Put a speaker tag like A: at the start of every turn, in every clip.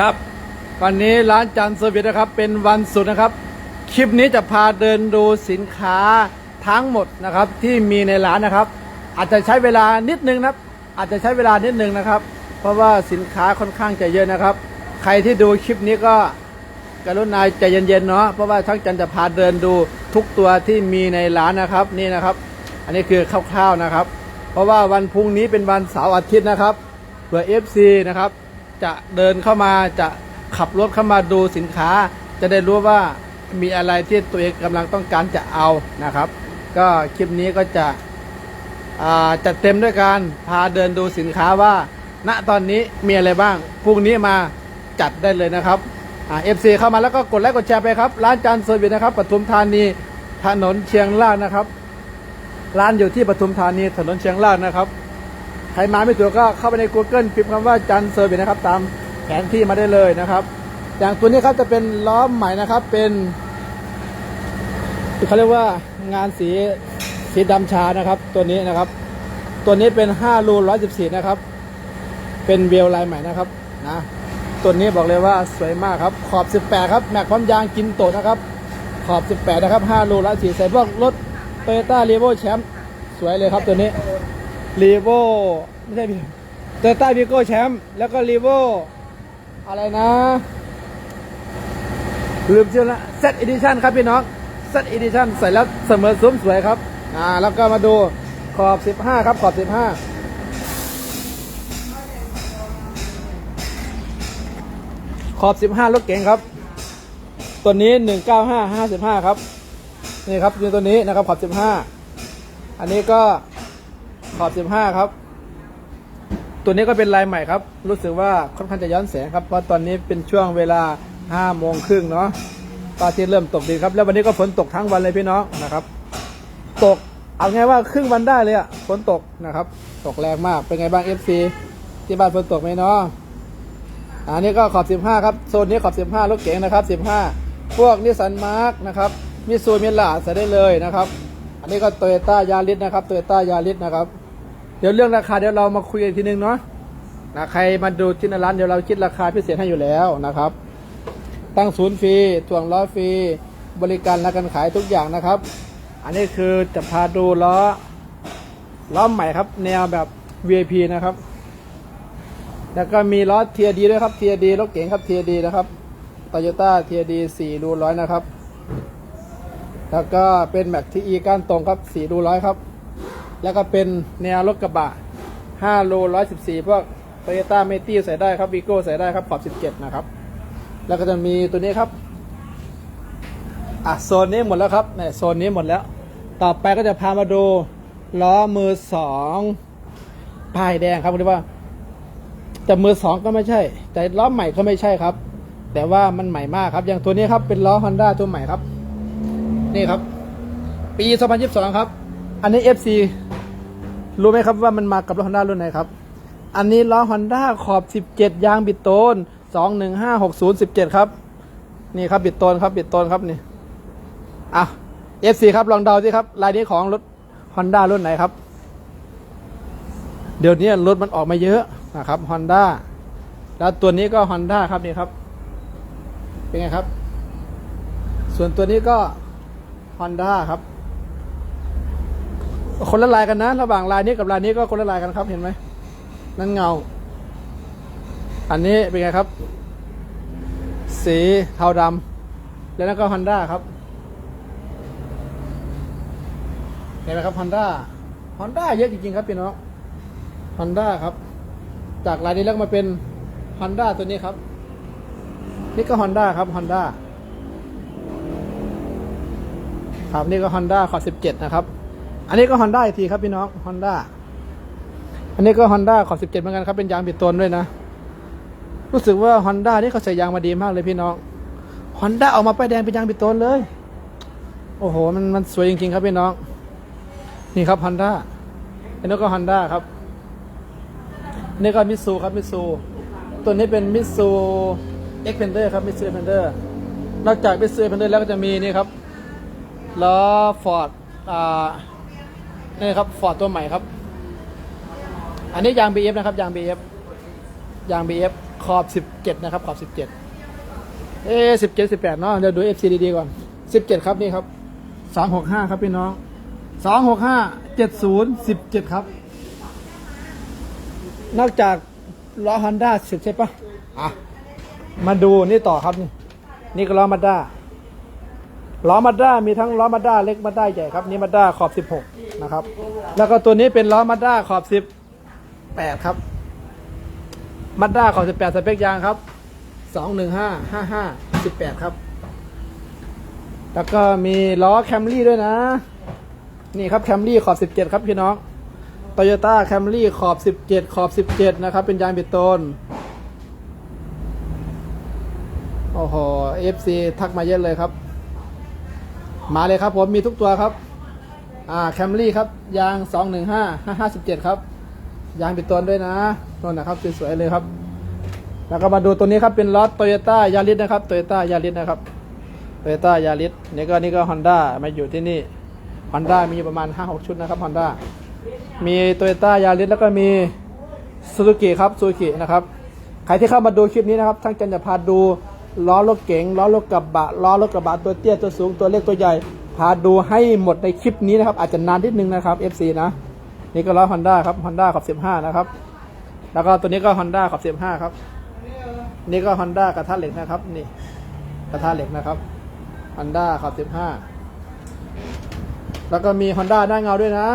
A: ครับ วันนี้ร้านจันทร์เซอร์วิสนะครับ เป็นวันศุกร์นะครับ คลิปนี้จะพาเดินดูสินค้าทั้งหมดนะครับ ที่มีในร้านนะครับ อาจจะใช้เวลานิดนึงนะครับ อาจจะใช้เวลานิดนึงนะครับ เพราะว่าสินค้าค่อนข้างจะเยอะนะครับ ใครที่ดูคลิปนี้ก็กรุณาใจเย็นๆเนาะเพราะว่าช่างจันจะพาเดินดูทุกตัวที่มีในร้านนะครับนี่นะครับ อันนี้คือคร่าวๆนะครับ เพราะว่าวันพรุ่งนี้เป็นวันเสาร์อาทิตย์นะครับเผื่อ FC นะครับ จะเดินเข้ามาจะขับรถเข้ามาดูสินค้า จะได้รู้ว่ามีอะไรที่ตัวเองกำลังต้องการจะเอานะครับ ก็คลิปนี้ก็จะจัดเต็มด้วยการพาเดินดูสินค้าว่า ณตอนนี้มีอะไรบ้างพรุ่งนี้มาจัดได้เลยนะครับเอฟซีเข้ามาแล้วก็กดไลค์กดแชร์ไปครับ ร้านจานเซอร์วิสนะครับปทุมธานีถนนเชียงรากนะครับ ร้านอยู่ที่ปทุมธานีถนนเชียงรากนะครับ ใครมาไม่ถูกก็เข้าไปใน Google พิมพ์คำว่าจันเซอร์วิสนะครับ ตามแผนที่มาได้เลยนะครับ อย่างตัวนี้ครับจะเป็นล้อมใหม่นะครับ เป็นเขาเรียกว่างานสีสีดำชานะครับ ตัวนี้นะครับ ตัวนี้เป็น5รู114 นะครับ เป็นเวลลายใหม่นะครับนะตัวนี้บอกเลยว่าสวยมากครับ ขอบ 18 ครับแม็กพร้อมยางกินโตนะครับ ขอบ 18 นะครับ5รู114ใส่พวกรถโตโยต้ารีโวแชมป์สวยเลยครับตัวนี้รีโว ไม่ใช่พี่โตโยต้าวีโก้แชมป์แล้วก็รีโวอะไรนะลืมชื่อละเซตอีดิชันครับพี่น้องเซตอีดิชันใส่แล้วเสมอซุ้มสวยครับ อ่า แล้วก็มาดูขอบ 15 ครับ ขอบ 15 ขอบ 15รถเก๋งครับ ตัวนี้ 195 55 ครับ นี่ครับนี่ตัวนี้นะครับ ขอบ 15 อันนี้ก็ขอบ 15 ครับ ตัวนี้ก็เป็นลายใหม่ครับ รู้สึกว่าค่อนข้างจะย้อนแสงครับ เพราะตอนนี้เป็นช่วงเวลา5โมงครึ่งเนาะตอนที่เริ่มตกดินครับ แล้ววันนี้ก็ฝนตกทั้งวันเลยพี่น้องนะครับ ตกเอาไงว่าครึ่งวันได้เลยอะฝนตกนะครับ ตกแรงมาก เป็นไงบ้าง FC ที่บ้านฝนตกไหมเนาะ อันนี้ก็ขอบ 15 ครับ โซนนี้ขอบ 15รถเก๋งนะครับ 15 พวกนิสสันมาร์กนะครับ มิซูมิลาใส่ได้เลยนะครับ อันนี้ก็โตโยต้ายาริสนะครับ โตโยต้ายาริสนะครับ เดี๋ยวเรื่องราคาเดี๋ยวเรามาคุยกันทีนึงเนาะนะใครมาดูที่หน้าร้านเดี๋ยวเราคิดราคาพิเศษให้อยู่แล้วนะครับ ตั้งศูนย์ฟรีถ่วงล้อฟรีบริการและการขายทุกอย่างนะครับ อันนี้คือจะพาดูล้อล้อใหม่ครับ แนวแบบ VIP นะครับ แล้วก็มีล้อเทียดีด้วยครับเทียดีรถเก๋งครับเทียดีนะครับโตโยต้าเทียดีสี่รูร้อยนะครับ แล้วก็เป็นแม็กที่อีก้านตรงครับสี่รูร้อยครับ แล้วก็เป็นแนวรถกระบะห้าโลร้อยสิบสี่พวกโตโยต้าเมตี้ใส่ได้ครับวีโก้ใส่ได้ครับ ขอบสิบเจ็ดนะครับ แล้วก็จะมีตัวนี้ครับ อะ โซนนี้หมดแล้วครับเนี่ยโซนนี้หมดแล้ว ต่อไปก็จะพามาดูล้อมือสองป้ายแดงครับเรียกว่าแต่มือสองก็ไม่ใช่ แต่ล้อใหม่ก็ไม่ใช่ครับ แต่ว่ามันใหม่มากครับ อย่างตัวนี้ครับเป็นล้อ Honda ตัวใหม่ครับ นี่ครับ ปี 2022 ครับ อันนี้ FC รู้ไหมครับว่ามันมากับรถ Honda รุ่นไหนครับ อันนี้ล้อ Honda ขอบ 17 ยางบิดโตน2156017 ครับ นี่ครับบิดโตนครับบิดโตนครับนี่อะ FC ครับลองเดาสิครับลายนี้ของรถ Honda รุ่นไหนครับ เดี๋ยวนี้รถมันออกมาเยอะนะครับ Honda แล้วตัวนี้ก็ Honda ครับนี่ครับ เป็นไงครับ ส่วนตัวนี้ก็ Honda ครับ คนละลายกันนะ ระหว่างลายนี้กับลายนี้ก็คนละลายกันครับ เห็นไหมนั่นเงา อันนี้เป็นไงครับ สีเทาดำแล้วนั่นก็ Honda ครับ เห็นไหมครับ Honda Honda เยอะจริงๆครับพี่น้อง Honda ครับ จากลายนี้แล้วมาเป็น Honda ตัวนี้ครับ นี่ก็ Honda ครับ Honda ครับนี่ก็ Honda ขอ17นะครับ อันนี้ก็ Honda อีกทีครับพี่น้อง Honda อันนี้ก็ Honda ขอ17เหมือนกันครับเป็นยางบิดตนด้วยนะ รู้สึกว่า Honda นี่เขาใส่ยางมาดีมากเลยพี่น้อง Honda ออกมาป้ายแดงเป็นยางบิดตนเลย โอ้โห มันมันสวยจริงๆครับพี่น้อง นี่ครับ Honda อันนี้ก็ Honda ครับนี่ก็มิซูครับมิซูตัวนี้เป็นมิซูเอ็กเพนเดอร์ครับมิซูเอ็กเพนเดอร์นอกจากมิซูเอ็กเพนเดอร์แล้วก็จะมีนี่ครับล้อฟอร์ดอ่า นี่ครับฟอร์ดตัวใหม่ครับ อันนี้ยาง BF นะครับยาง BF ยาง BF ขอบ 17 นะครับ ขอบ 17 เอ๊สิบเจ็ดสิบแปดเนาะเดี๋ยวดู FC ดีๆก่อน 17 ครับนี่ครับ265 ครับพี่น้อง 265 70 17 ครับ นอกจากล้อ Honda สิบใช่ปะอะ มาดูนี่ต่อครับ นี่นี่ก็ล้อมาด้าล้อมาด้ามีทั้งล้อมาด้าเล็กมาด้าใหญ่ครับ นี่มาด้าขอบ16 นะครับ แล้วก็ตัวนี้เป็นล้อมาด้าขอบ18ครับมาด้าขอบ18สเปคยางครับ215 55 18ครับ แล้วก็มีล้อแคมรี่ด้วยนะ นี่ครับแคมรี่ขอบ17ครับพี่น้องโตโยต้าแคมรี่ขอบ17ขอบ17นะครับ เป็นยางบิโตนโอ้โห FC ทักมาเยอะเลยครับ มาเลยครับผมมีทุกตัวครับ อ่าแคมรี่ครับ ยาง 215 557 ครับ ยางปิดตนด้วยนะตัวนะครับสวยๆเลยครับ แล้วก็มาดูตัวนี้ครับ เป็นรถโตโยต้ายาริสนะครับโตโยต้ายาริสนะครับโตโยต้ายาริสนี่ก็นี่ก็ฮอนด้ามาอยู่ที่นี่ฮอนด้ามีอยู่ประมาณ 5-6 ชุดนะครับฮอนด้ามีโตโยต้ายาริสแล้วก็มีซูซูกิครับซูซูกินะครับใครที่เข้ามาดูคลิปนี้นะครับทั้งจันจะพาดูล้อรถเก๋งล้อรถกระบะล้อรถกระบะตัวเตี้ยตัวสูงตัวเล็กตัวใหญ่ พาดูให้หมดในคลิปนี้นะครับ อาจจะนานนิดนึงนะครับ FC นะ นี่ก็ล้อฮอนด้าครับฮอนด้าขอบ15 นะครับ แล้วก็ตัวนี้ก็ฮอนด้าขอบ15 ครับ นี่ก็ฮอนด้ากระทะเหล็กนะครับ นี่ กระทะเหล็กนะครับฮอนด้าขอบ15 แล้วก็มีฮอนด้าหน้าเงาด้วยนะ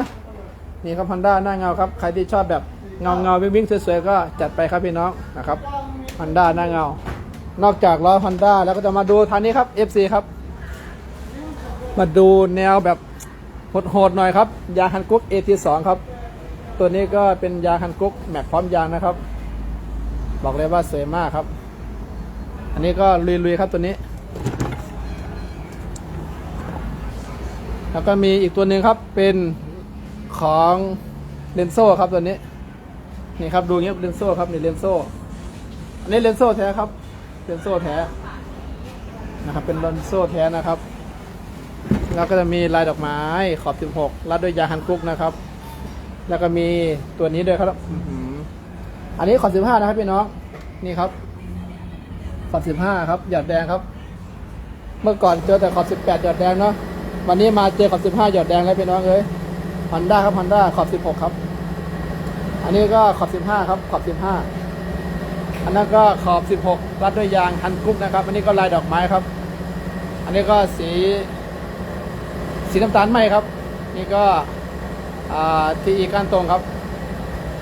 A: นี่ครับฮอนด้าหน้าเงาครับ ใครที่ชอบแบบเงาเงาวิ่งวิ่งสวยๆก็จัดไปครับพี่น้องนะครับฮอนด้าหน้าเงา นอกจากล้อฮอนด้าแล้วก็จะมาดูทางนี้ครับ FC ครับ มาดูแนวแบบโหดๆหน่อยครับ ยางฮันกุ๊ก AT2 ครับ ตัวนี้ก็เป็นยางฮันกุ๊กแม็กพร้อมยางนะครับ บอกเลยว่าสวยมากครับ อันนี้ก็ลุยๆครับตัวนี้ แล้วก็มีอีกตัวหนึ่งครับเป็นของเลนโซ่ครับตัวนี้นี่ครับดูเงี้ยเลนโซ่ครับนี่เลนโซ่อันนี้เลนโซ่แท้ครับเลนโซ่แท้นะครับเป็นเลนโซ่แท้นะครับ แล้วก็จะมีลายดอกไม้ขอบ 16รัดด้วยยาฮันกุกนะครับ แล้วก็มีตัวนี้ด้วยครับอื้อหืออันนี้ขอบ 15 นะครับพี่น้อง นี่ครับ ขอบ 15 ครับ หยอดแดงครับ เมื่อก่อนเจอแต่ขอบ 18 หยอดแดงเนาะ วันนี้มาเจอขอบ 15 หยอดแดงแล้วพี่น้องเอ้ยฮอนด้าครับฮอนด้าขอบ 16 ครับ อันนี้ก็ขอบ 15 ครับ ขอบ 15 อันนั้นก็ขอบ 16 รัดด้วยยางฮันกุกนะครับ อันนี้ก็ลายดอกไม้ครับ อันนี้ก็สี สีน้ำตาลไหมครับ นี่ก็ทีอีการตรงครับ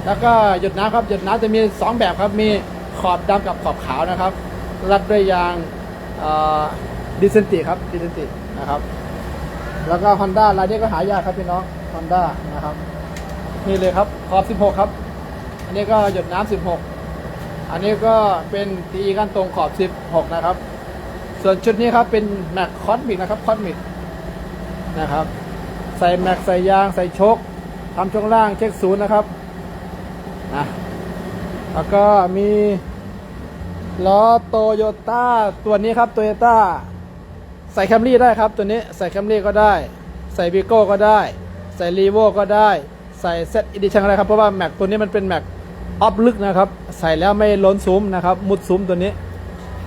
A: แล้วก็หยดน้ำครับหยดน้ำจะมี 2 แบบครับ มีขอบดำกับขอบขาวนะครับ รัดด้วยยางดิเซนติครับดิเซนตินะครับ แล้วก็ Honda ลายนี้ก็หายากครับพี่น้อง Honda นะครับ นี่เลยครับขอบ 16 ครับ อันนี้ก็หยดน้ำ16 อันนี้ก็เป็นทีอีการตรงขอบ 16 นะครับ ส่วนชุดนี้ครับเป็นแม็กคอสมิกนะครับคอสมิก นะครับ ใส่แม็กใส่ยางใส่ชคทำช่วงล่างเช็คศูนย์นะครับนะแล้วก็มีล้อโตโยต้าตัวนี้ครับโตโยต้าใส่แคมรี่ได้ครับ ตัวนี้ใส่แคมรี่ก็ได้ ใส่วีโก้ก็ได้ ใส่รีโวก็ได้ ใส่เซตอีดิชันก็ได้ครับ เพราะว่าแม็กตัวนี้มันเป็นแม็กออฟลึกนะครับ ใส่แล้วไม่ล้นซุ้มนะครับ มุดซุ้มตัวนี้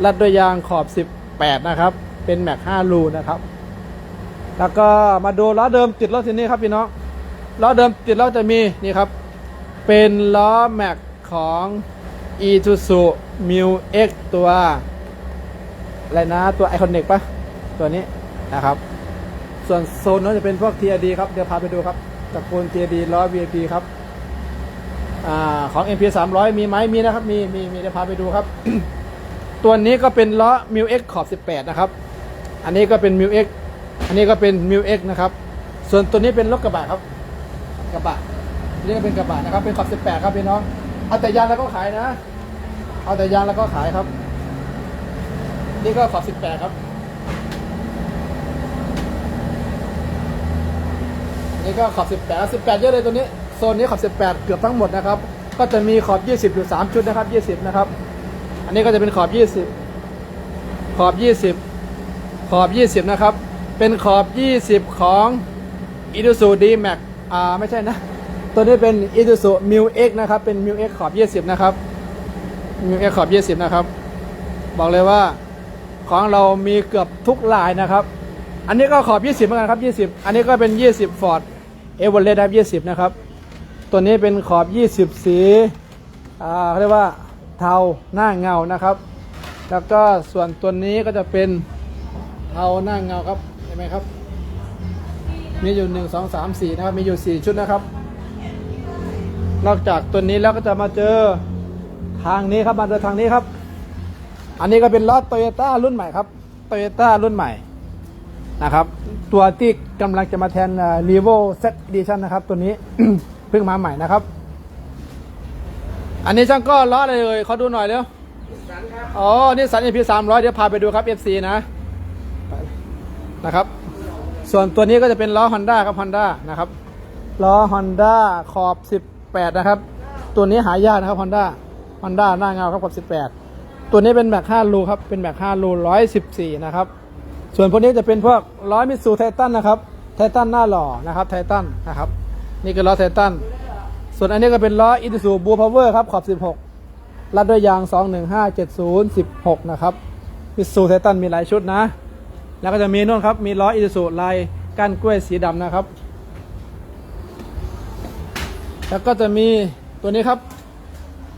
A: รัดด้วยยางขอบ 18 นะครับ เป็นแม็ก5รูนะครับ แล้วก็มาดูล้อเดิมติดล้อทีนี้ครับพี่น้องล้อเดิมติดล้อจะมีนี่ครับ เป็นล้อแม็กของ e t u s u m u x ตัวอะไรนะตัวไอคอนิกปะตัวนี้นะครับ ส่วนโซนนั้นจะเป็นพวก TRD ครับเดี๋ยวพาไปดูครับตระกูล TRD ล้อ VIP ครับอ่าของ MP 300 มีไหมมีนะครับ มีมีมีเดี๋ยวพาไปดูครับ ตัวนี้ก็เป็นล้อ m u x ขอบ 18 นะครับ อันนี้ก็เป็น m u x อันนี้ก็เป็น m u x นะครับ ส่วนตัวนี้เป็นรถกระบะครับ กระบะเรียกเป็นกระบะนะครับ เป็นขอบ18ครับพี่น้อง เอาแต่ยางแล้วก็ขายนะ เอาแต่ยางแล้วก็ขายครับ นี่ก็ขอบ18ครับ นี่ก็ขอบ18 18เยอะเลยตัวนี้ โซนนี้ขอบ18เกือบทั้งหมดนะครับ ก็จะมีขอบ20อยู่3ชุดนะครับ20นะครับ อันนี้ก็จะเป็นขอบ20ขอบ20ขอบ20นะครับ เป็นขอบ 20 ของ i d u s u D-Max อ่า ไม่ใช่นะ ตัวนี้เป็น i d u s u m u x นะครับ เป็น m u x ขอบ 20 นะครับมีแค่ขอบ 20 นะครับ บอกเลยว่าของเรามีเกือบทุกลายนะครับ อันนี้ก็ขอบ 20 เหมือนกันครับ 20 อันนี้ก็เป็น 20 Ford e v e r e s t ครับ20 นะครับ ตัวนี้เป็นขอบ 20 สีอ่าเขาเรียกว่าเทาหน้าเงานะครับ แล้วก็ส่วนตัวนี้ก็จะเป็นเทาหน้าเงาครับ ไหมครับ มีอยู่1 2 3 4นะครับ มีอยู่4ชุดนะครับ นอกจากตัวนี้แล้วก็จะมาเจอทางนี้ครับมาเจอทางนี้ครับ อันนี้ก็เป็นรถโตโยต้ารุ่นใหม่ครับโตโยต้ารุ่นใหม่นะครับ ตัวที่กำลังจะมาแทนรีโวเซตดิชันนะครับ ตัวนี้ เพิ่งมาใหม่นะครับ อันนี้ช่างก็ล้ออะไรเลยเขาดูหน่อยเร็วอ๋อนี่สันเอพีสามร้อยเดี๋ยวพาไปดูครับ FC นะ นะครับ ส่วนตัวนี้ก็จะเป็นล้อ Honda ครับ Honda นะครับล้อ Honda ขอบ 18 นะครับ ตัวนี้หายากนะครับ Honda Honda หน้าเงาครับขอบ 18 ตัวนี้เป็นแม็ก5รูครับเป็นแม็ก5รู114 นะครับ ส่วนพวกนี้จะเป็นพวกล้อมิสูไททันนะครับไททันหน้าหล่อนะครับไททันนะครับนี่คือล้อไททันส่วนอันนี้ก็เป็นล้ออิ u ซูบูพาวเวอร์ครับขอบ 16 รัดด้วยยาง 21570 16 นะครับมิสูไททันมีหลายชุดนะ แล้วก็จะมีนู่นครับ มีล้ออิ u ซูลายก้านกล้วยสีดำนะครับ แล้วก็จะมีตัวนี้ครับ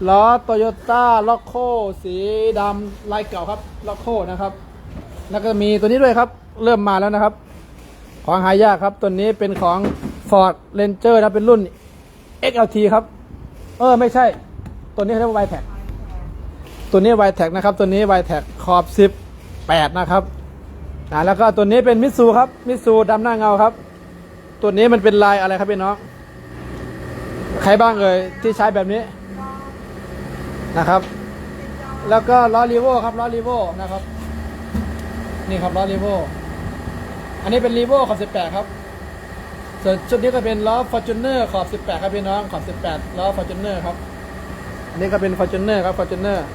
A: ล้อโตโยต้าล็อกโคสีดำลายเก่าครับล็อกโคนะครับ แล้วก็มีตัวนี้ด้วยครับ เริ่มมาแล้วนะครับ ของหายากครับ ตัวนี้เป็นของ Ford Ranger นะเป็นรุ่น XLT ครับ เออ ไม่ใช่ ตัวนี้เรียกว่า y t e c ตัวนี้ y t e c นะครับ ตัวนี้ y t e c ขอบ 18 นะครับ อ่าแล้วก็ตัวนี้เป็นมิสูครับ มิสูดำหน้าเงาครับ ตัวนี้มันเป็นลายอะไรครับพี่น้อง ใครบ้างเอ่ยที่ใช้แบบนี้นะครับ แล้วก็ล้อรีโวครับล้อรีโวนะครับ นี่ครับล้อรีโวอันนี้เป็นรีโวขอบ 18 ครับ ส่วนชุดนี้ก็เป็นล้อฟอร์จูเนอร์ขอบ 18 ครับพี่น้องขอบ 18ล้อฟอร์จูเนอร์ครับ อันนี้ก็เป็นฟอร์จูเนอร์ครับฟอร์จูเนอร์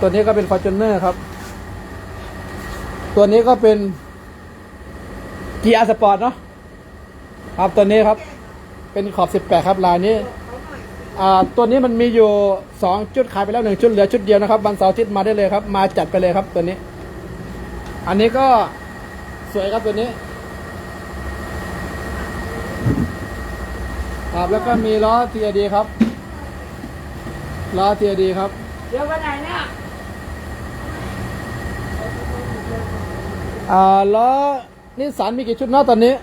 A: ตัวนี้ก็เป็นฟอร์จูเนอร์ครับ ตัวนี้ก็เป็นเกียร์สปอร์ตเนาะครับตัวนี้ครับ เป็นขอบ 18 ครับลายนี้อ่าตัวนี้มันมีอยู่ 2 จุดขายไปแล้ว 1 ชุดเหลือชุดเดียวนะครับวันเสาร์อาทิตย์มาได้เลยครับ มาจัดไปเลยครับตัวนี้ อันนี้ก็สวยครับตัวนี้ครับแล้วก็มีล้อ TRD ครับล้อ TRD ครับ
B: เดี๋ยวไปไหนเนี่ย
A: อ่าล้อนิสสันมีกี่ชุดเนาะตอนนี้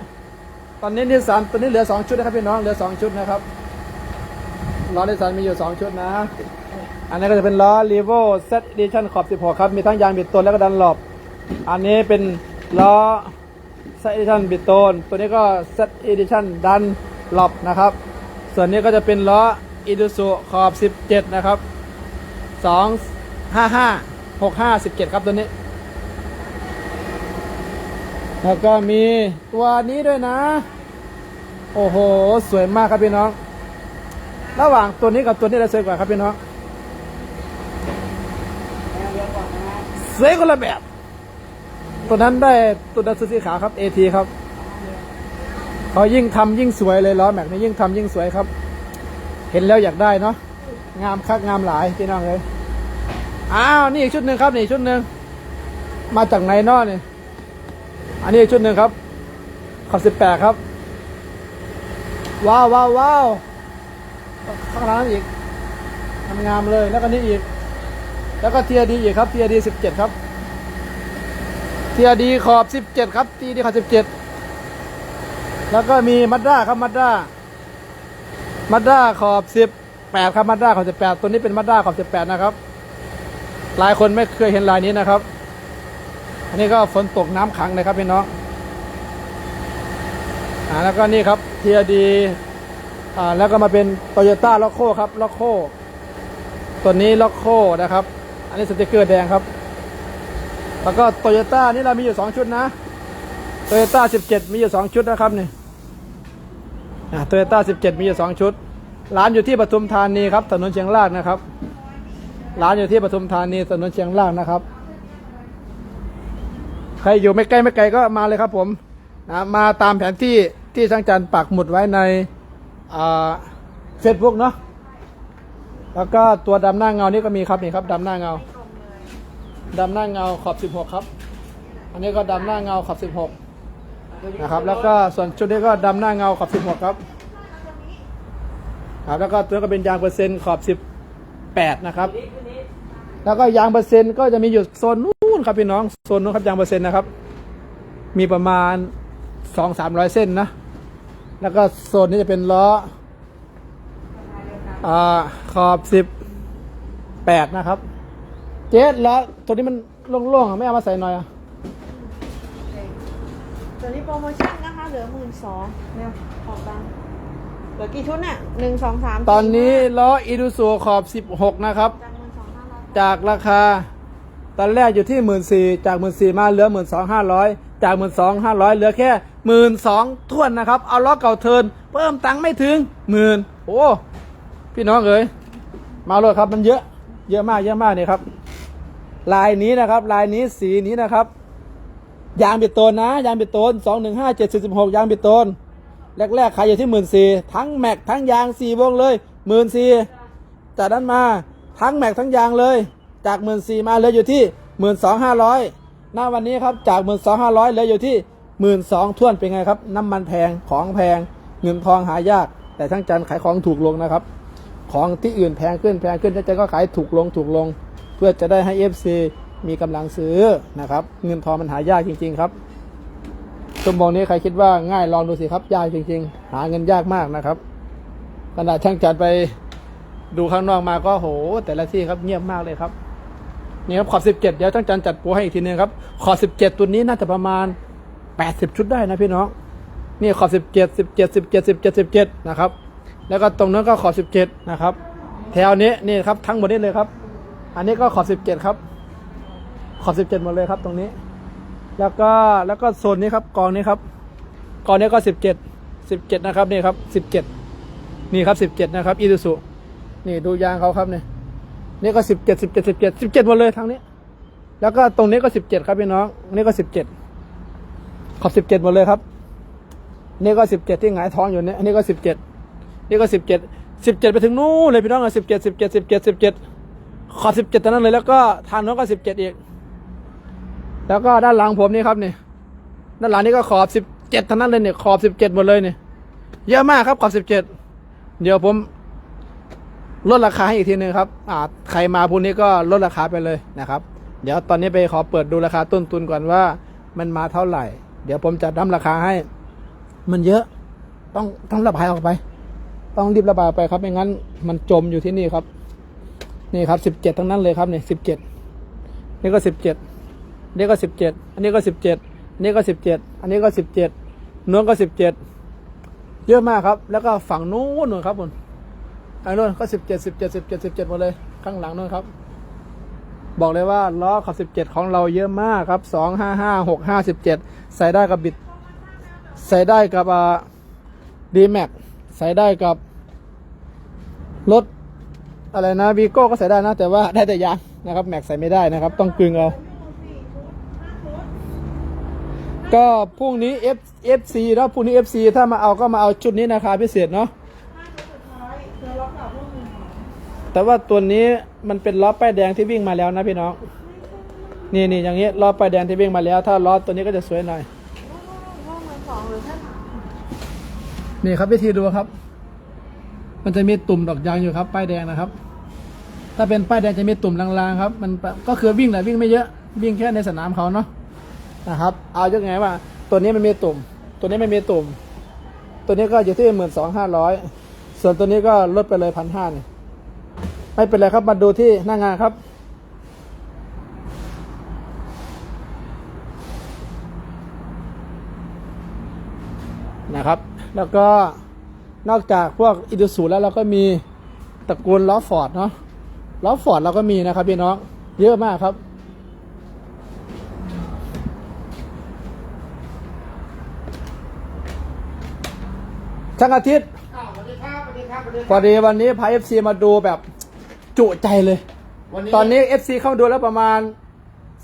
A: ตอนนี้นิสสันตัวนี้เหลือ2ชุดนะครับพี่น้องเหลือ2ชุดนะครับล้อนิสสันมีอยู่2ชุดนะ อันนี้ก็จะเป็นล้อ r e v o Z Edition ขอบ16ครับมีทั้งยางบิดโตนแล้วก็ดันหลบอันนี้เป็นล้อ Z Edition บิดโตนตัวนี้ก็ Z Edition ดันหลบนะครับ ส่วนนี้ก็จะเป็นล้อ i d u s u ขอบ 17 นะครับ 2 5 5 6 5 17 ครับตัวนี้ แล้วก็มีตัวนี้ด้วยนะ โอ้โห สวยมากครับพี่น้อง ระหว่างตัวนี้กับตัวนี้อะไรสวยกว่าครับพี่น้องสวยคนละแบบ ตัวนั้นได้ตัวนั้นสีขาวครับ AT ครับเขายิ่งทำยิ่งสวยเลยล้อแม็กนี่ยิ่งทำยิ่งสวยครับ เห็นแล้วอยากได้เนาะงามคักงามหลายพี่น้องเลยอ้าวนี่อีกชุดหนึ่งครับนี่ชุดหนึ่งมาจากไหนเนอเนี่ย อันนี้ชุดหนึ่งครับขอบสิบแปดครับ ว้าวว้าวว้าวข้างหล่างอีกทำงามเลย แล้วก็นี่อีก แล้วก็เทียดีอีกครับ เทียดีสิบเจ็ดครับ เทียดีขอบสิบเจ็ดครับทีดีขอบสิบเจ็ด แล้วก็มีมัดด้าครับ มัดด้า มัดด้าขอบสิบแปดครับ มัดด้าขอบสิบแปดตัวนี้เป็นมัดด้าขอบสิบแปดนะครับ หลายคนไม่เคยเห็นลายนี้นะครับ อันนี้ก็ฝนตกน้ำขังเลยครับพี่น้องอ่าแล้วก็นี่ครับเทียดีอ่าแล้วก็มาเป็นโตโยต้าล็อกโคครับล็อกโคตัวนี้ล็อกโคนะครับ อันนี้สติกเกอร์แดงครับ แล้วก็โตโยต้านี่เรามีอยู่สองชุดนะโตโยต้าสิบเจ็ดมีอยู่สองชุดนะครับนี่โตโยต้าสิบเจ็ดมีอยู่สองชุด ร้านอยู่ที่ปทุมธานีครับถนนเชียงรากนะครับ ร้านอยู่ที่ปทุมธานีถนนเชียงรากนะครับ ใครอยู่ไม่ใกล้ไม่ไกลก็มาเลยครับผมนะมาตามแผนที่ที่ช่างจันปักหมุดไว้ในเฟซบุ๊กเนาะแล้วก็ตัวดำหน้าเงานี่ก็มีครับนี่ครับดำหน้าเงาดำหน้าเงาขอบ 16 ครับ อันนี้ก็ดำหน้าเงาขอบ 16 นะครับ แล้วก็ส่วนชุดนี้ก็ดำหน้าเงาขอบ 16 ครับครับแล้วก็ตัวก็เป็นยางเปอร์เซ็นต์ขอบ 18 นะครับ แล้วก็ยางเปอร์เซ็นต์ก็จะมีอยู่โซนนู้ นครับพี่น้องโซนนู้นครับยางเปอร์เซ็นต์นะครับ มีประมาณ2-300เส้นนะ แล้วก็โซนนี้จะเป็นล้ออ่าขอบสิบแปดนะครับ เจ๊แล้วตัวนี้มันโล่งๆอะไม่เอามาใส่หน่อยอะ
B: ตัวนี้โปรโมชั่นนะคะเหลือหมื่นสองเนี่ยขอบดังเหลือกี่ชุดเนี่ยหนึ่งสองสาม
A: ตอนนี้ล้ออีดูสูขอบสิบหกนะครับ
B: จากหมื่นสองห้าร้อย
A: จากราคา ตอนแรกอยู่ที่หมื่นสี่จากหมื่นสี่มาเหลือหมื่นสองห้าร้อยจากหมื่นสองห้าร้อยเหลือแค่หมื่นสองทวนนะครับ เอาล้อเก่าเทินเพิ่มตังค์ไม่ถึงหมื่นโอ้พี่น้องเอ๋ยมาเลยครับมันเยอะเยอะมากเยอะมากเนี่ยครับ ลายนี้นะครับ ลายนี้สีนี้นะครับ ยางบิดโตนนะ ยางบิดโตนสองหนึ่งห้าเจ็ดสิบหกยางบิดโตนแรกๆขายอยู่ที่หมื่นสี่ทั้งแม็กทั้งยางสี่วงเลยหมื่นสี่จากนั้นมาทั้งแม็กทั้งยางเลย จากหมื่นสี่มาเหลืออยู่ที่หมื่นสองห้าร้อยณวันนี้ครับจากหมื่นสองห้าร้อยเหลืออยู่ที่หมื่นสองท่วนเป็นไงครับ น้ำมันแพงของแพงเงินทองหายาก แต่ทั้งจันขายของถูกลงนะครับ ของที่อื่นแพงขึ้นแพงขึ้นทั้งจันก็ขายถูกลงถูกลง เพื่อจะได้ให้ FC มีกำลังซื้อนะครับ เงินทองมันหายากจริง ๆครับชั่วโมงนี้ใครคิดว่าง่ายลองดูสิครับยากจริง ๆ หาเงินยากมากนะครับขณะช่างจัดไปดูข้างนอกมาก็โห แต่ละที่ครับเงียบมากเลยครับ นี่ครับขอบ 17 เดี๋ยวช่างจันจัดโปรให้อีกทีนึงครับ ขอบ 17 ตัวนี้น่าจะประมาณ 80 ชุดได้นะพี่น้อง นี่ขอบ 17 17 17 17 17 นะครับ แล้วก็ตรงนั้นก็ขอบ 17 นะครับ แถวนี้นี่ครับทั้งหมดนี้เลยครับ อันนี้ก็ขอบ 17 ครับ ขอบ 17 หมดเลยครับตรงนี้ แล้วก็แล้วก็โซนนี้ครับกองนี้ครับ กองนี้ก็ 17 17 นะครับนี่ครับ 17 นี่ครับ 17 นะครับอีซูซุนี่ดูยางเขาครับเนี่ย นี่ก็17 17 17 17หมดเลยทางนี้ แล้วก็ตรงนี้ก็17ครับพี่น้องนี่ก็17ขอบ17หมดเลยครับ นี่ก็17ที่หงายท้องอยู่เนี่ยอันนี้ก็17นี่ก็17 17ไปถึงนู้นเลยพี่น้องอะ17 17 17 17ขอบ17ตอนนั้นเลยแล้วก็ทางโน้นก็17อีก แล้วก็ด้านหลังผมนี่ครับนี่ด้านหลังนี่ก็ขอบสิบเจ็ดทั้งนั้นเลยเนี่ยขอบสิบเจ็ดหมดเลยเนี่ยเยอะมากครับขอบสิบเจ็ดเดี๋ยวผม ลดราคาให้อีกทีหนึงครับอ่าใครมาพวกนี้ก็ลดราคาไปเลยนะครับ เดี๋ยวตอนนี้ไปขอเปิดดูราคาต้นทุนก่อนว่า มันมาเท่าไหร่ เดี๋ยวผมจะดั้มราคาให้ มันเยอะ ต้องต้องระบายออกไป ต้องรีบระบายไปครับไม่งั้น มันจมอยู่ที่นี่ครับ นี่ครับสิบเจ็ดทั้งนั้นเลยครับเนี่ยสิบเจ็ดนี่ก็สิบเจ็ดนนี้ก็สิบเจ็ดอันนี้ก็สิบเจ็ดอันนี้ก็สิบเจ็ดอันนี้ก็สิบเจ็ดนู้นก็สิบเจ็ดเยอะมากครับ แล้วก็ฝั่งนู้นนู่นครับคุ ณอันนู้นก็สิบเจ็ดสิบเจ็ดสิบเจ็ดสิบเจ็ดหมดเลย ข้างหลังนู้นครับ บอกเลยว่าล้อขับสิบเจ็ดของเราเยอะมากครับสองห้าห้าหกห้าสิบเจ็ดใส่ได้กับบิด ใส่ได้กับอ่าดีแม็กใส่ได้กับรถอะไรนะวีโก้ก็ใส่ได้นะ แต่ว่าได้แต่ยางนะครับแม็กใส่ไม่ได้นะครับ ต้องกึงเอา ก็พรุ่งนี้ F FC แล้วพรุ่งนี้ FC ถ้ามาเอาก็มาเอาชุดนี้ราคาพิเศษเนาะ แต่ว่าตัวนี้มันเป็นล้อป้ายแดงที่วิ่งมาแล้วนะพี่น้อง นี่นี่อย่างนี้ล้อป้ายแดงที่วิ่งมาแล้ว ถ้าล้อตัวนี้ก็จะสวยหน่อย
B: นี่ค
A: รับวิธีดูครับ มันจะมีตุ่มดอกยางอยู่ครับ ป้ายแดงนะครับ ถ้าเป็นป้ายแดงจะมีตุ่มลางๆครับ มันก็คือวิ่งแหละวิ่งไม่เยอะวิ่งแค่ในสนามเขาเนาะนะครับ เอายังไงว่า ตัวนี้มันมีตุ่ม ตัวนี้ไม่มีตุ่ม ตัวนี้ก็อยู่ที่หมื่นสองห้าร้อยส่วนตัวนี้ก็ลดไปเลยพันห้าเนี่ย ไม่เป็นไรครับ มาดูที่หน้างานครับ นะครับ แล้วก็นอกจากพวกอิดูสูแล้วเราก็มีตระกูลล้อฟอร์ดเนาะล้อฟอร์ดเราก็มีนะครับพี่น้องเยอะมากครับช่างอาทิตย์
C: อ้าวสวัสดีครับสวัสดีครับสวัสดีค
A: พ
C: รับ
A: อดีวันนี้พาเอฟซีมาดูแบบ จุใจเลย
C: วันนี้
A: ตอนนี้เอฟซีเข้ามาดูแล้วประมาณ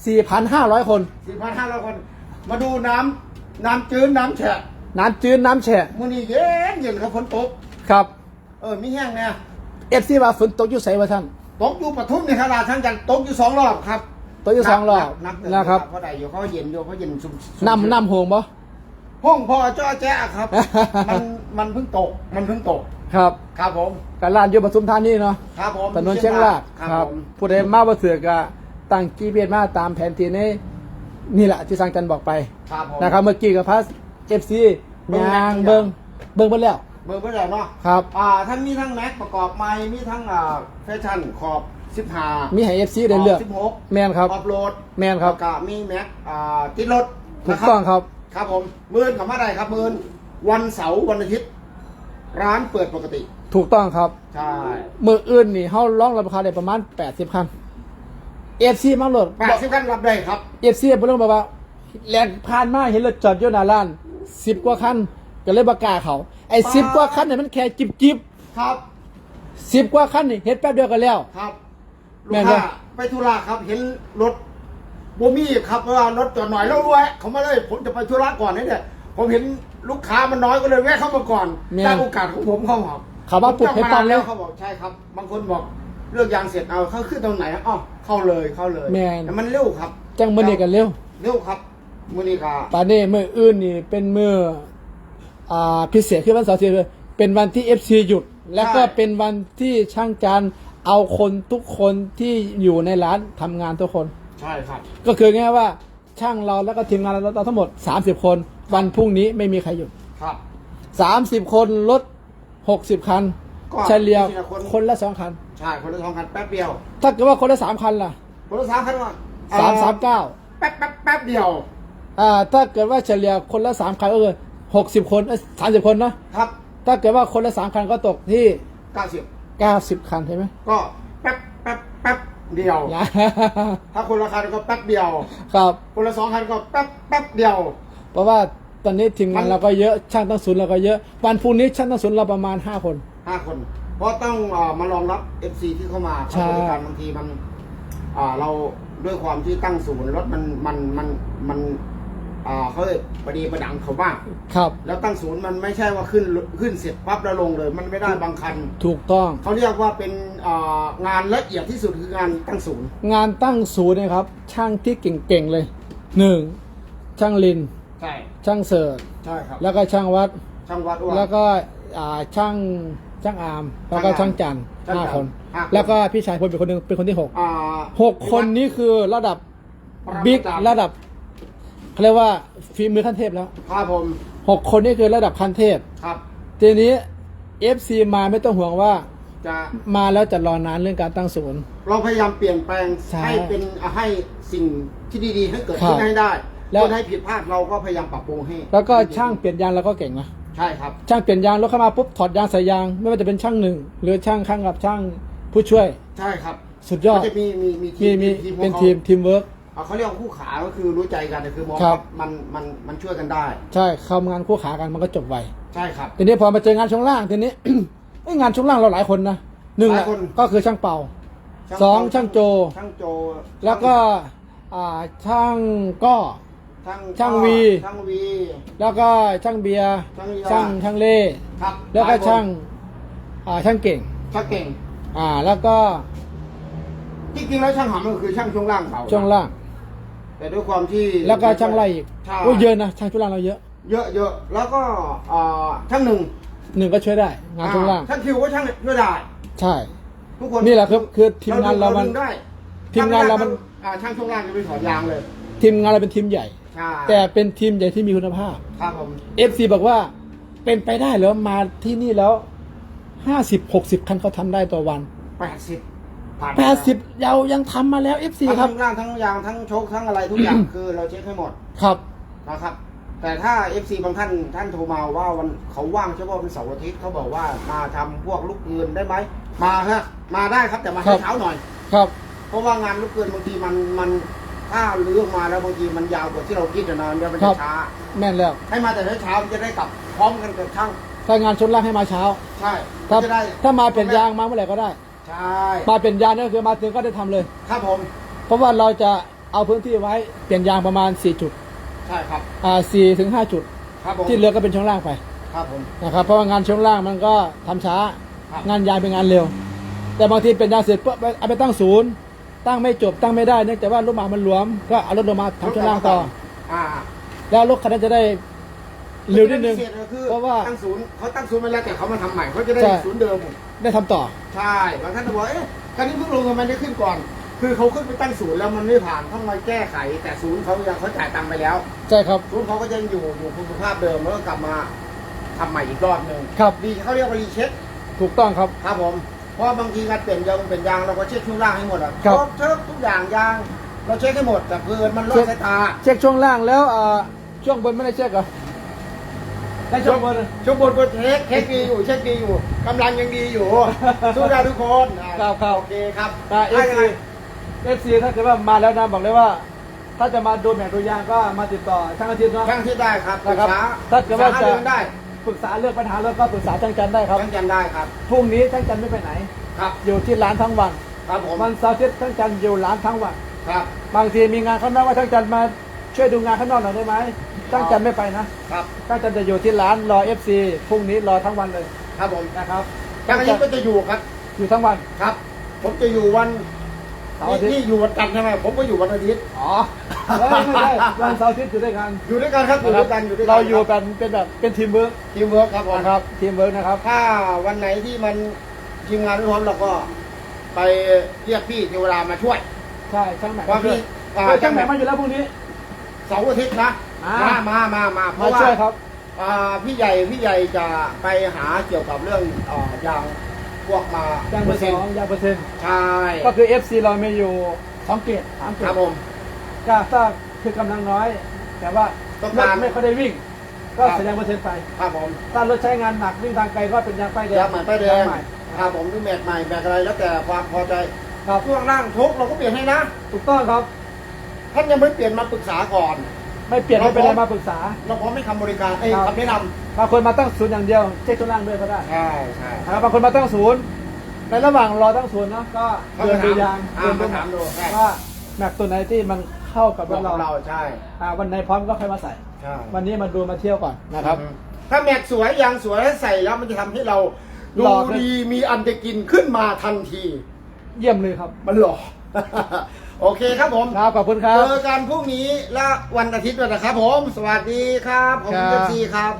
A: 4,500 คน
C: สี่พันห้าร้อยคน มาดูน้ำน้ำจืดน้ำแฉะ
A: น้ำจืดน้ำแฉะ
C: มื้อนี้เย็นเย็นครับฝนตก
A: ครับ
C: เออมีแห้งเนี่ย
A: เอฟซีว่าฝนตกอยู่ใส่ว่าท่าน
C: ตกอยู่ปทุมในขนาดท่านจันตกอยู่สองรอบครับ
A: ตกอยู่สองรอบ
C: นับนั
A: นะครับ
C: เพราะใดอยู่เขาเย็นอยู่เขาเย็นซุ่มๆ
A: น้ำน้ำโหงบ่
C: ห้องพอจ้อแจ๊ะครับ มันมันเพิ่งตก มันเพิ่งตก
A: ครับ
C: ครับผม
A: การลานอยู่ปทุมธานีเนาะ
C: ครับผม
A: ถนนเชียงราก
C: ครับผม
A: ผู้ใดมาบ่เสือกก็ตั้งจีเพียมาตามแผนที่นี้นี่แหละที่สร้างจันบอกไป
C: ครับผม
A: นะครับเมื่อกี้กับพัสเอฟซี
C: เบิ่ง
A: ยาง
C: แม็กซ์
A: เบิงเบิงไปแล้ว
C: เบอร์เพื่อนเนาะ
A: ครับ
C: อ่าท่านมีทั้งแม็กประกอบไม้มีทั้งอ่าแฟชั่นขอบสิบห้า
A: มีให้เอฟซีได้เลือก
C: สิบหก
A: แมนครับ
C: ขอบโหลด
A: แมนครับ
C: แล้วก็มีแม็กอ่าติดรถ
A: ถูก
C: นะ
A: ต้องครับ
C: ครับผมมื่นกับมาได้ครับมื่นวันเสาร์วันอาทิตย์ ร้านเปิดปกติ
A: ถูกต้องครับ
C: ใช่
A: มืออื่นนี่เฮาร้องราคาได้ประมาณ 80คันเอฟซีมาโหลด
C: แปดสิบกันรับได้ครับ
A: เอฟซีบ่ต้องบอกว่าแลนผ่านมาเห็นรถจอดอยู่หน้าร้าน10กว่าคันก็เลยบ่กล้าเขา ไอ้10กว่าคันนี่มันแค่จิบจิบ
C: ครับ
A: 10กว่าคันนี่เฮ็ดแป๊บเดียวก็แล้ว
C: ครับลู
A: แม่
C: ก
A: นบ่
C: ค้าไปธุระครับ เห็นรถบูมี่ครับว่ารถจอดหน่อยแล้วแวะเขามาเลย ผมจะไปธุระก่อนนี่เนี่ย ผมเห็นลูกค้ามันน้อยก็เลยแวะเข้ามาก่อน
A: แม่น
C: ได้โอกาสของผมเข้ามา
A: เขาว่าปลุกให้ปั๊มแล้ว
C: เขาบอกใช่ครับ บางคนบอกเลือกยางเสร็จเอาเข้าขึ้นตรงไหนอ๋อเข้าเลยเข้าเลย
A: แม่น
C: แต่มันเร็วครับ
A: จังมื้อนี้กันเร็ว
C: เร็วครับมือนี้ก็
A: ปานนี้มื้ออื่นนี่เป็นมื้ออ่าพิเศษคือวันเสาร์ที่เป็นวันที่ FC หยุด แล้วก็เป็นวันที่ช่างจานเอาคนทุกคนที่อยู่ในร้านทำงานทุกคน
C: ใช่ครับ
A: ก็คือง่ายๆว่า ช่างเราแล้วก็ทีมงานเราทั้งหมด 30 คน วันพรุ่งนี้ไม่มีใครหยุด
C: ครับ
A: 30 คนลด60 คัน
C: ก็
A: เฉลี่ย
C: ทีละคน
A: คนละสองคัน
C: ใช่คนละสองคันแป๊บเดียว
A: ถ้าเกิดว่าคนละสามคันล่ะ
C: คนละสามคันว่า
A: สามสามเก้า
C: แป๊บแป๊บแป๊บเดียว
A: อ่าถ้าเกิดว่าเฉลี่ยคนละสามคันก็คือหกสิบคนสามสิบคนเนาะ
C: ครับ
A: ถ้าเกิดว่าคนละสามคันก็ตกที่
C: เก้าสิบ
A: เก้าสิบคันใช่ไหม
C: ก็แป๊บแป๊บแป๊บ เดียว
A: นะ
C: ถ้าคนละคันก็แป๊บเดียว
A: ครับ
C: คนละสองคันก็แป๊บแป๊บเดียว
A: เพราะว่าตอนนี้ทีมงาน
C: มัน
A: เราก็เยอะช่างตั้งศูนย์เราก็เยอะ วันพรุ่งนี้ช่างตั้งศูนย์เราประมาณห้าคน
C: ห้าคน เพราะต้องเอ่อมารองรับ FC ที่เข้ามา
A: ใช่
C: เข้าบริการบางทีมันอ่าเราด้วยความที่ตั้งศูนย์รถมันมันมันมัน อ่าเขาเรียกประดีประดังเขาบ้าง
A: ครับ
C: แล้วตั้งศูนย์มันไม่ใช่ว่าขึ้นขึ้นเสร็จปั๊บแล้วลงเลย มันไม่ได้บางคัน
A: ถูกต้อง
C: เขาเรียกว่าเป็นอ่างานละเอียดที่สุดคืองานตั้งศูนย์
A: งานตั้งศูนย์เนะครับ ช่างที่เก่งๆเลยหนึ่งช่างลิน
C: ใช่
A: ช่างเสิร์ช
C: ใช่ครับ
A: แล้วก็ช่างวัด
C: ช่างวัดอ้วน
A: แล้วก็อ่าช่างช่างอาร์มแล้วก็ช่างจันทร์
C: ช่าง
A: ห้า
C: จันทร์
A: คน
C: ห้าคน
A: แล้วก็พี่ชายคนเป็นคนหนึ่งเป็นคนที่หก
C: อ่า
A: หกคนนี้คือระดับ
C: ปรมาจารย์
A: บิ๊กระดับ เขาเรียกว่าฝีมือขั้นเทพแล้ว
C: ครับผม
A: หกคนนี้คือระดับขั้นเทพ
C: ครับ
A: ทีนี้ FC มาไม่ต้องห่วงว่า
C: จะ
A: มาแล้วจะรอนานเรื่องการตั้งศูนย์
C: เราพยายามเปลี่ยนแปลง
A: ใช่
C: ให้เป็นให้สิ่งที่ดีๆ ให้เกิด
A: ครับ
C: ขึ้นให้ได้
A: แล้ว
C: คนให้ผิดพลาดเราก็พยายามปรับปรุงให้
A: แล้วก็ช่างเปลี่ยนยางเราก็เก่งนะ
C: ใช่ครับ
A: ช่างเปลี่ยนยางรถเข้ามาปุ๊บถอดยางใส่ยาง ไม่ว่าจะเป็นช่างหนึ่งหรือช่างข้างกับช่างผู้ช่วย
C: ใช่ครับ
A: สุดยอด
C: มันจะมีมีมี
A: มีมี
C: ทีม
A: เป็น
C: ของ
A: ทีม
C: ขา
A: ทีมเวิร์ก
C: อ่าเขาเรียกว่าคู่ขาก็คือรู้ใจกันแต่คือมอง
A: ครับ
C: มันมันมันช่วยกันได้
A: ใช่เข้างานคู่ขากันมันก็จบไว
C: ใช่ครับ
A: ทีนี้พอมาเจองานช่วงล่างทีนี้ เอ้ยงานช่วงล่างเราหลายคนนะหนึ่ง
C: ห
A: แห
C: ลา
A: ละ
C: ยคน
A: ก็คือช่างเป่า สองช่างโจ
C: ช่างโจ
A: แล้วก็อ่าช่างก็
C: ช่าง
A: ช่างวี
C: ช่างวี
A: แล้วก็ช่างเบียร์
C: ช่างเบียร์
A: ช่างช่างเล่
C: ครับ
A: แล้วก็
C: หยคน
A: ช่างอ่าช่างเก่ง
C: ช่างเก่ง
A: อ่าแล้วก็
C: จริงๆแล้วช่างหำก็คือช่างช่วงล่างเขา
A: ช่วงล่าง
C: แต่ด้วยความที่
A: แล้วก็ช่างไล่อีก
C: ใช่
A: โอ้เยอะนะช่างช่วงล่างเราเยอะ
C: เยอะเยอะแล้วก็อ่าช่างหนึ่ง
A: หนึ่งก็ช่วยได้ งานช่วงล่าง
C: อ่ช่างคิวก็ช่างช่วยได้
A: ใช่
C: ทุกคน
A: นี่แหละครับคือทีมงานเรามัน
C: ดึได้
A: ทีมงานเรามัน
C: อ่าช่างช่วงล่างจะไปถอดยางเลย
A: ทีมงานเราเป็นทีมใหญ่
C: ใช่
A: แต่เป็นทีมใหญ่ที่มีคุณภาพ
C: ครับผม
A: FC บอกว่าเป็นไปได้เหรอมาที่นี่แล้วห้าสิบหกสิบคันเขาทำได้ต่อวัน
C: แปดสิบผ่าน
A: แปดสิบเรายังทำมาแล้ว FC
C: ทั้ง
A: ครับ
C: ช่วงล่างทั้งยางทั้งโชคทั้งอะไรทุกอย่าง คือเราเช็คให้หมด
A: ครับ
C: นะครับ แต่ถ้า FC บางท่านท่านโทรมาว่าวันเขาว่างเฉพาะเป็นเสาร์อาทิตย์เขาบอกว่ามาทำพวกลูกเงินได้ไหมมาฮะมาได้ครับแต่มา
A: ครั
C: ให้
A: บ
C: เช้าหน่อย
A: ครับ
C: เพราะว่างานลูกเกินบางทีมันมันถ้าเลือกมาแล้วบางทีมันยาวกว่าที่เราคิดนะนะเดี๋ยวมัน
A: ครั
C: จะ
A: บ
C: ช้า
A: แม่นแล้ว
C: ให้มาแต่เช้าๆมันจะได้กลับพร้อมกันกับช่าง
A: ถ้างานชนล่างให้มาเช้า
C: ใช่
A: ถ้า
C: จะได้
A: ถ้ามาเปลี่ยนยางมาเมื่อไหร่ก็ได้
C: ใช่
A: มาเปลี่ยนยางนี่ก็คือมาถึงก็ได้ทำเลย
C: ครับผม
A: เพราะว่าเราจะเอาพื้นที่ไว้เปลี่ยนยางประมาณ 4 จุด
C: ใช่ครับ
A: อ่าสี่ถึงห้าจุด
C: ครับผม
A: ที่เหลือก็เป็นช่วงล่างไป
C: ครับผม
A: นะครับเพราะว่างานช่วงล่างมันก็ทำช้า
C: ครับ
A: งานยางเป็นงานเร็ว แต่บางทีเป็นยางเสร็จปุ๊บเอาไปตั้งศูนย์ตั้งไม่จบตั้งไม่ได้เนื่องจากว่ารถมามันหลวมก็เอารถลงมาทำช่วงล่างต่อ
C: อ่า
A: แล้วรถคันนั้นจะได้ เร็วนิดนึง
C: พิเศษก็คือ
A: เพราะว่า
C: ตั้งศูนย์เขาตั้งศูนย์มาแล้วแต่เขามาทำใหม่เขาจะได้
A: ใช่
C: ศูนย์เดิม
A: ได้ทำต่อ
C: ใช่บางท่านจะบอกเอ๊ะคันนี้เพิ่งลงทำไมได้ขึ้นก่อน คือเขาขึ้นไปตั้งศูนย์แล้วมันไม่ผ่านต้องมาแก้ไข แต่ศูนย์เขายังเขาจ่ายตังค์ไปแล้ว
A: ใช่ครับ
C: ศูนย์เขาก็ยังอยู่อยู่คุณภาพเดิมแล้วก็กลับมาทำใหม่อีกรอบหนึ่ง
A: ครับ
C: ดีเขาเรียกว่ารีเช็ค
A: ถูกต้องครับ
C: ครับผมเพราะบางทีการเปลี่ยนยางเปลี่ยนยางเราก็เช็คช่วงล่างให้หมดอะ
A: ครับ
C: ครบเช็คทุกอย่างยางเราเช็คให้หมดแต่เพื่อนมันลอดสายตา
A: เช็คช่วงล่างแล้วอ่าช่วงบนไม่ได้เช็คเหรอ ได้ช่วงบน
C: ช่วงบนก็เช็คเช็คดีอยู่เช็คดีอยู่กำลังยังดีอยู่ สู้ได้ทุกคนอะ
A: ครับครับ
C: โอเคครับ
A: อ่าเอ
C: ได้
A: ฟ
C: เล
A: ซี
C: ย
A: เอฟซีถ้าเกิดว่ามาแล้วนะบอกเลยว่า ถ้าจะมาดูแมตช์ดูยางก็มาติดต่อช่างอาทิตย์เนาะ
C: ช่างที่ได้ครับปรึก
A: นะครับ
C: ษา
A: ถ้าเกิดว่า
C: ปรึษห
A: จะ
C: เรื่องได้
A: ปรึกษาเรื่องปัญหารถก็ปรึกษาช่างจันได้ครับ
C: ช่างจันได้ครับ
A: พรุ่งนี้ช่างจันไม่ไปไหน
C: ครับ
A: อยู่ที่ร้านทั้งวัน
C: ครับผม
A: วันเสาร์อาทิตย์ช่างจันอยู่ร้านทั้งวัน
C: ครับ
A: บางทีมีงานข้างนอกว่าช่างจันมาช่วยดูงานข้างนอกหน่อยได้ไหม ช่างจันไม่ไปนะ ครับช่างจันจะอยู่ที่ร้านรอเอฟซีพรุ่งนี้รอทั้งวันเลย
C: ครับผม
A: นะครับ
C: ช่างอาทิตย์ก็จะอยู่ครับ
A: อยู่ทั้งวัน
C: ครับ ผมจะอยู่วัน
A: เสาร์อาทิตย์
C: นี่อยู่วันจันทร์ใช่ไหมผมก็อยู่วันอาทิตย์
A: อ๋อเฮ้ยไม่ใช่วันเสาร์อาทิตย์อยู่ด้วยกัน
C: อยู่ด้วยกันครับ อยู่ด้วยกันอยู่ด้วยกัน
A: เราอยู่กันเป็นแบบเป็นทีมเวิร์ก
C: ทีมเวิร์คครับผม
A: นะครับ ทีมเวิร์กนะครับ
C: ถ้าวันไหนที่มันทีมงานไม่พร้อมเราก็ ไปเรียกพี่เทวดามาช่วย
A: ใช่ช่างแหม่ม
C: ว่าพี่
A: มาช่วย
C: อ่า
A: เฮ้ยช่างแหม่มมาอยู่แล้วพรุ่งนี้
C: เสาร์อาทิตย์นะ
A: อ่า
C: มามามามาเพ
A: มา
C: ราะว่า
A: ช่วยครับ
C: อ่าพี่ใหญ่พี่ใหญ่จะไปหาเกี่ยวกับเรื่องอ่ายางพวกมายา
A: งเบอร์สองยางเปอร์เซ็นต์
C: ใช่
A: ก็คือ FC เรามีอยู่สองเกตสามเก
C: ครั
A: ต
C: บผม
A: ก็ถ้าคือกำลังน้อย แต่ว่า
C: ต้อง
A: ร
C: การ
A: ถไม่ค่อยได้วิ่ง ก็
C: ครับ
A: แสดงเปอร์เซ็นต์ไป
C: ครับผม
A: ถ้ารถใช้งานหนักวิ่งทางไกลก็เป็นยางป้ายแดง
C: ยางใหม่ป้ายแดง
A: ยใหม่
C: ครับผมหรือแมทใหม่แมทอะไรแล้วแต่ความพอใจ
A: ครับ
C: ช่วงล่างชกเราก็เปลี่ยนให้นะ
A: ถูกต้องครับ
C: ท่านยังไม่เปลี่ยนมาปรึกษาก่อน
A: ไม่เปลี่ยนไม่เป็นไรมาปรึกษา
C: เราพร้อมให้คำบริการเอ้ย
A: ครับ
C: คำแนะน
A: บางคนมาตั้งศูนย์อย่างเดียวเช็คตัวล่างด้วยก็ได้ำ
C: ใช่ใช่
A: นะครับบางคนมาตั้งศูนย์ในระหว่างรอตั้งศูนย์เนาะก็
C: เข้า
A: เดิน
C: มา
A: ดู
C: ถาม
A: ยาง
C: อ่า
A: เดินดู
C: มาถามดูใช่
A: ว่าแม็กตัวไหนที่มันเข้ากับ
C: บ
A: ร
C: อก
A: ถ
C: กับ
A: เรา
C: เราใช่
A: อ่าวันไหนพร้อมก็ค่อยมาใส่
C: ใช่
A: วันนี้มาดูมาเที่ยวก่อนนะครับ
C: อืมถ้าแมทสวยยางสวยใส่แล้วมันจะทำให้เรา
A: ห
C: ดู
A: ล่อขึ้น
C: ดีมีอันจะกินขึ้นมาทันที
A: เยี่ยมเลยครับ
C: มันหล่อ โอเคครับผม
A: ครับขอบคุณครั
C: เจ
A: บ
C: อกันพรุ่งนี้และวันอาทิตย์ด้วยนะครับผม สวัสดีครับผม
A: ครับ
C: เอฟซีครับ